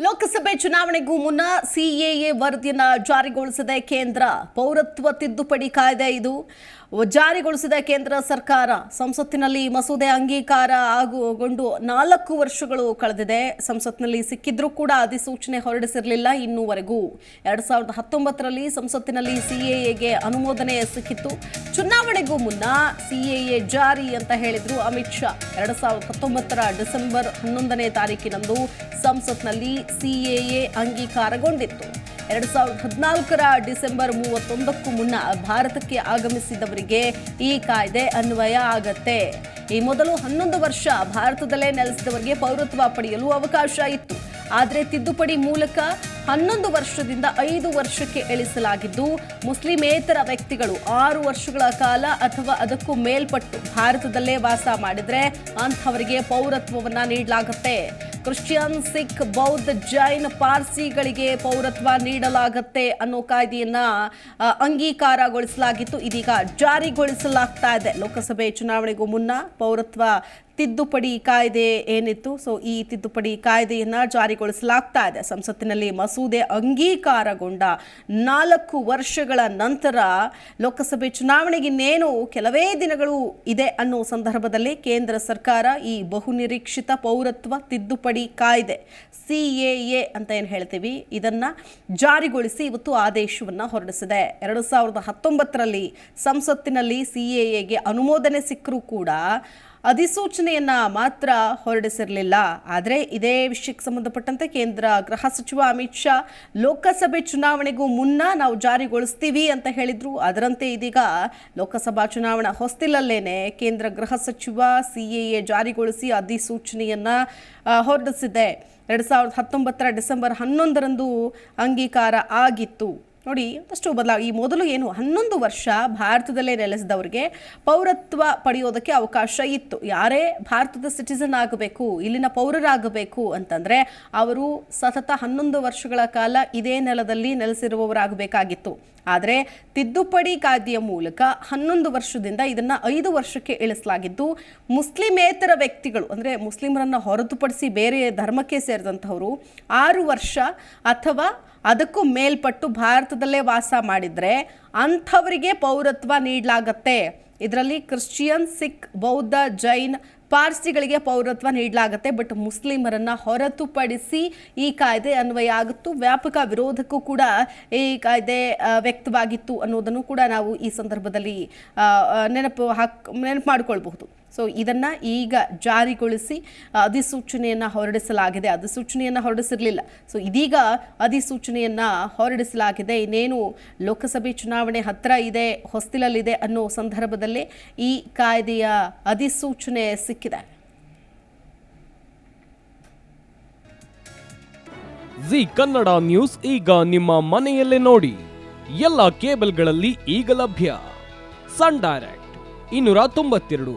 ಲೋಕಸಭೆ ಚುನಾವಣೆಗೂ ಮುನ್ನ ಸಿಎಎ ವರದಿಯನ್ನು ಜಾರಿಗೊಳಿಸಿದೆ ಕೇಂದ್ರ. ಪೌರತ್ವ ತಿದ್ದುಪಡಿ ಕಾಯ್ದೆ ಇದು. ಜಾರಿಗೊಳಿಸಿದ ಕೇಂದ್ರ ಸರ್ಕಾರ ಸಂಸತ್ತಿನಲ್ಲಿ ಮಸೂದೆ ಅಂಗೀಕಾರ ಆಗುಗೊಂಡು ನಾಲ್ಕು ವರ್ಷಗಳು ಕಳೆದಿದೆ. ಸಂಸತ್ನಲ್ಲಿ ಸಿಕ್ಕಿದ್ರೂ ಕೂಡ ಅಧಿಸೂಚನೆ ಹೊರಡಿಸಿರಲಿಲ್ಲ ಇನ್ನೂವರೆಗೂ. ಎರಡ್ ಸಾವಿರದ ಹತ್ತೊಂಬತ್ತರಲ್ಲಿ ಸಂಸತ್ತಿನಲ್ಲಿ ಸಿಎಎಗೆ ಅನುಮೋದನೆ ಸಿಕ್ಕಿತ್ತು. ಚುನಾವಣೆಗೂ ಮುನ್ನ ಸಿಎಎ ಜಾರಿ ಅಂತ ಹೇಳಿದ್ರು ಅಮಿತ್ ಶಾ. ಎರಡ್ ಸಾವಿರದ ಹತ್ತೊಂಬತ್ತರ ಡಿಸೆಂಬರ್ ಹನ್ನೊಂದನೇ ತಾರೀಕಿನಂದು ಸಂಸತ್ನಲ್ಲಿ ಸಿಎಎ ಅಂಗೀಕಾರಗೊಂಡಿತ್ತು. ಎರಡ್ ಸಾವಿರದ ಹದಿನಾಲ್ಕರ ಡಿಸೆಂಬರ್ ಮೂವತ್ತೊಂದಕ್ಕೂ ಮುನ್ನ ಭಾರತಕ್ಕೆ ಆಗಮಿಸಿದವರಿಗೆ ಈ ಕಾಯ್ದೆ ಅನ್ವಯ ಆಗತ್ತೆ. ಈ ಮೊದಲು ಹನ್ನೊಂದು ವರ್ಷ ಭಾರತದಲ್ಲೇ ನೆಲೆಸಿದವರಿಗೆ ಪೌರತ್ವ ಪಡೆಯಲು ಅವಕಾಶ ಇತ್ತು. ಆದರೆ ತಿದ್ದುಪಡಿ ಮೂಲಕ ಹನ್ನೊಂದು ವರ್ಷದಿಂದ ಐದು ವರ್ಷಕ್ಕೆ ಇಳಿಸಲಾಗಿದ್ದು, ಮುಸ್ಲಿಮೇತರ ವ್ಯಕ್ತಿಗಳು ಆರು ವರ್ಷಗಳ ಕಾಲ ಅಥವಾ ಅದಕ್ಕೂ ಮೇಲ್ಪಟ್ಟು ಭಾರತದಲ್ಲೇ ವಾಸ ಮಾಡಿದರೆ ಅಂಥವರಿಗೆ ಪೌರತ್ವವನ್ನ ನೀಡಲಾಗುತ್ತೆ. ಕ್ರಿಶ್ಚಿಯನ್, ಸಿಖ್, ಬೌದ್ಧ, ಜೈನ್, ಪಾರ್ಸಿಗಳಿಗೆ ಪೌರತ್ವ ನೀಡಲಾಗತ್ತೆ ಅನ್ನೋ ಕಾಯ್ದೆಯನ್ನ ಅಂಗೀಕಾರಗೊಳಿಸಲಾಗಿತ್ತು. ಇದೀಗ ಜಾರಿಗೊಳಿಸಲಾಗ್ತಾ ಇದೆ. ಲೋಕಸಭೆ ಚುನಾವಣೆಗೂ ಮುನ್ನ ಪೌರತ್ವ ತಿದ್ದುಪಡಿ ಕಾಯ್ದೆ ಏನಿತ್ತು? ಸೊ ಈ ತಿದ್ದುಪಡಿ ಕಾಯ್ದೆಯನ್ನು ಜಾರಿಗೊಳಿಸಲಾಗ್ತಾ ಇದೆ. ಸಂಸತ್ತಿನಲ್ಲಿ ಮಸೂದೆ ಅಂಗೀಕಾರಗೊಂಡ ನಾಲ್ಕು ವರ್ಷಗಳ ನಂತರ ಲೋಕಸಭೆ ಚುನಾವಣೆಗೆ ಇನ್ನೇನು ಕೆಲವೇ ದಿನಗಳು ಇದೆ ಅನ್ನೋ ಸಂದರ್ಭದಲ್ಲಿ ಕೇಂದ್ರ ಸರ್ಕಾರ ಈ ಬಹುನಿರೀಕ್ಷಿತ ಪೌರತ್ವ ತಿದ್ದುಪಡಿ ಕಾಯ್ದೆ, ಸಿ ಎ ಅಂತ ಏನು ಹೇಳ್ತೀವಿ? ಇದನ್ನ ಜಾರಿಗೊಳಿಸಿ ಇವತ್ತು ಆದೇಶವನ್ನು ಹೊರಡಿಸಿದೆ. ಎರಡು ಸಾವಿರದ ಹತ್ತೊಂಬತ್ತರಲ್ಲಿ ಸಂಸತ್ತಿನಲ್ಲಿ ಸಿ ಎಗೆ ಅನುಮೋದನೆ ಸಿಕ್ಕರೂ ಕೂಡ ಅಧಿಸೂಚನೆಯನ್ನ ಮಾತ್ರ ಹೊರಡಿಸಿರಲಿಲ್ಲ. ಆದರೆ ಇದೇ ವಿಷಯಕ್ಕೆ ಸಂಬಂಧಪಟ್ಟಂತೆ ಕೇಂದ್ರ ಗೃಹ ಸಚಿವ ಅಮಿತ್ ಶಾ ಲೋಕಸಭೆ ಚುನಾವಣೆಗೂ ಮುನ್ನ ನಾವು ಜಾರಿಗೊಳಿಸ್ತೀವಿ ಅಂತ ಹೇಳಿದ್ರು. ಅದರಂತೆ ಇದೀಗ ಲೋಕಸಭಾ ಚುನಾವಣಾ ಹೊಸ್ತಿಲಲ್ಲೇನೆ ಕೇಂದ್ರ ಗೃಹ ಸಚಿವ, ಸಿಎಎ ಜಾರಿಗೊಳಿಸಿ ಅಧಿಸೂಚನೆಯನ್ನ ಹೊರಡಿಸಿದೆ. ಎರಡು ಸಾವಿರದ ಹತ್ತೊಂಬತ್ತರ ಡಿಸೆಂಬರ್ ಹನ್ನೊಂದರಂದು ಅಂಗೀಕಾರ ಆಗಿತ್ತು. ನೋಡಿ ಅಷ್ಟು ಬದಲಾವ, ಈ ಮೊದಲು ಏನು, ಹನ್ನೊಂದು ವರ್ಷ ಭಾರತದಲ್ಲೇ ನೆಲೆಸಿದವರಿಗೆ ಪೌರತ್ವ ಪಡೆಯೋದಕ್ಕೆ ಅವಕಾಶ ಇತ್ತು. ಯಾರೇ ಭಾರತದ ಸಿಟಿಸನ್ ಆಗಬೇಕು, ಇಲ್ಲಿನ ಪೌರರಾಗಬೇಕು ಅಂತಂದರೆ ಅವರು ಸತತ ಹನ್ನೊಂದು ವರ್ಷಗಳ ಕಾಲ ಇದೇ ನೆಲದಲ್ಲಿ ನೆಲೆಸಿರುವವರಾಗಬೇಕಾಗಿತ್ತು. ಆದರೆ ತಿದ್ದುಪಡಿ ಕಾಯ್ದೆಯ ಮೂಲಕ ಹನ್ನೊಂದು ವರ್ಷದಿಂದ ಇದನ್ನು ಐದು ವರ್ಷಕ್ಕೆ ಇಳಿಸಲಾಗಿದ್ದು, ಮುಸ್ಲಿಮೇತರ ವ್ಯಕ್ತಿಗಳು, ಅಂದರೆ ಮುಸ್ಲಿಮರನ್ನು ಹೊರತುಪಡಿಸಿ ಬೇರೆ ಧರ್ಮಕ್ಕೆ ಸೇರಿದಂಥವರು ಆರು ವರ್ಷ ಅಥವಾ ಅದಕ್ಕೂ ಮೇಲ್ಪಟ್ಟು ಭಾರತದಲ್ಲೇ ವಾಸ ಮಾಡಿದರೆ ಅಂಥವರಿಗೆ ಪೌರತ್ವ ನೀಡಲಾಗತ್ತೆ. ಇದರಲ್ಲಿ ಕ್ರಿಶ್ಚಿಯನ್, ಸಿಖ್, ಬೌದ್ಧ, ಜೈನ್ ಪಾರ್ಸಿಗಳಿಗೆ ಪೌರತ್ವ ನೀಡಲಾಗುತ್ತೆ, ಬಟ್ ಮುಸ್ಲಿಮರನ್ನ ಹೊರತುಪಡಿಸಿ ಈ ಕಾಯ್ದೆ ಅನ್ವಯ ಆಗುತ್ತು, ವ್ಯಾಪಕ ವಿರೋಧಕ್ಕೂ ಕೂಡ ಈ ಕಾಯ್ದೆ ವ್ಯಕ್ತವಾಗಿತ್ತು ಅನ್ನೋದನ್ನು ಕೂಡ ನಾವು ಈ ಸಂದರ್ಭದಲ್ಲಿ ನೆನಪು ಹಾಕ್, ನೆನಪು ಮಾಡಿಕೊಳ್ಬಹುದು. ಸೊ ಇದನ್ನ ಈಗ ಜಾರಿಗೊಳಿಸಿ ಅಧಿಸೂಚನೆಯನ್ನು ಹೊರಡಿಸಲಾಗಿದೆ. ಅಧಿಸೂಚನೆಯನ್ನು ಹೊರಡಿಸಿರಲಿಲ್ಲ. ಸೊ ಇದೀಗ ಅಧಿಸೂಚನೆಯನ್ನ ಹೊರಡಿಸಲಾಗಿದೆ. ಇನ್ನೇನು ಲೋಕಸಭೆ ಚುನಾವಣೆ ಹತ್ರ ಇದೆ, ಹೊಸ್ತಿಲಲ್ಲಿದೆ ಅನ್ನೋ ಸಂದರ್ಭದಲ್ಲಿ ಈ ಕಾಯ್ದೆಯ ಅಧಿಸೂಚನೆ ಸಿಕ್ಕಿದೆ. ಜಿ ಕನ್ನಡ ನ್ಯೂಸ್ ಈಗ ನಿಮ್ಮ ಮನೆಯಲ್ಲೇ ನೋಡಿ. ಎಲ್ಲ ಕೇಬಲ್ಗಳಲ್ಲಿ ಈಗ ಲಭ್ಯ. ಸನ್ ಡೈರೆಕ್ಟ್, ಇನ್ನೂರ ತೊಂಬತ್ತೆರಡು.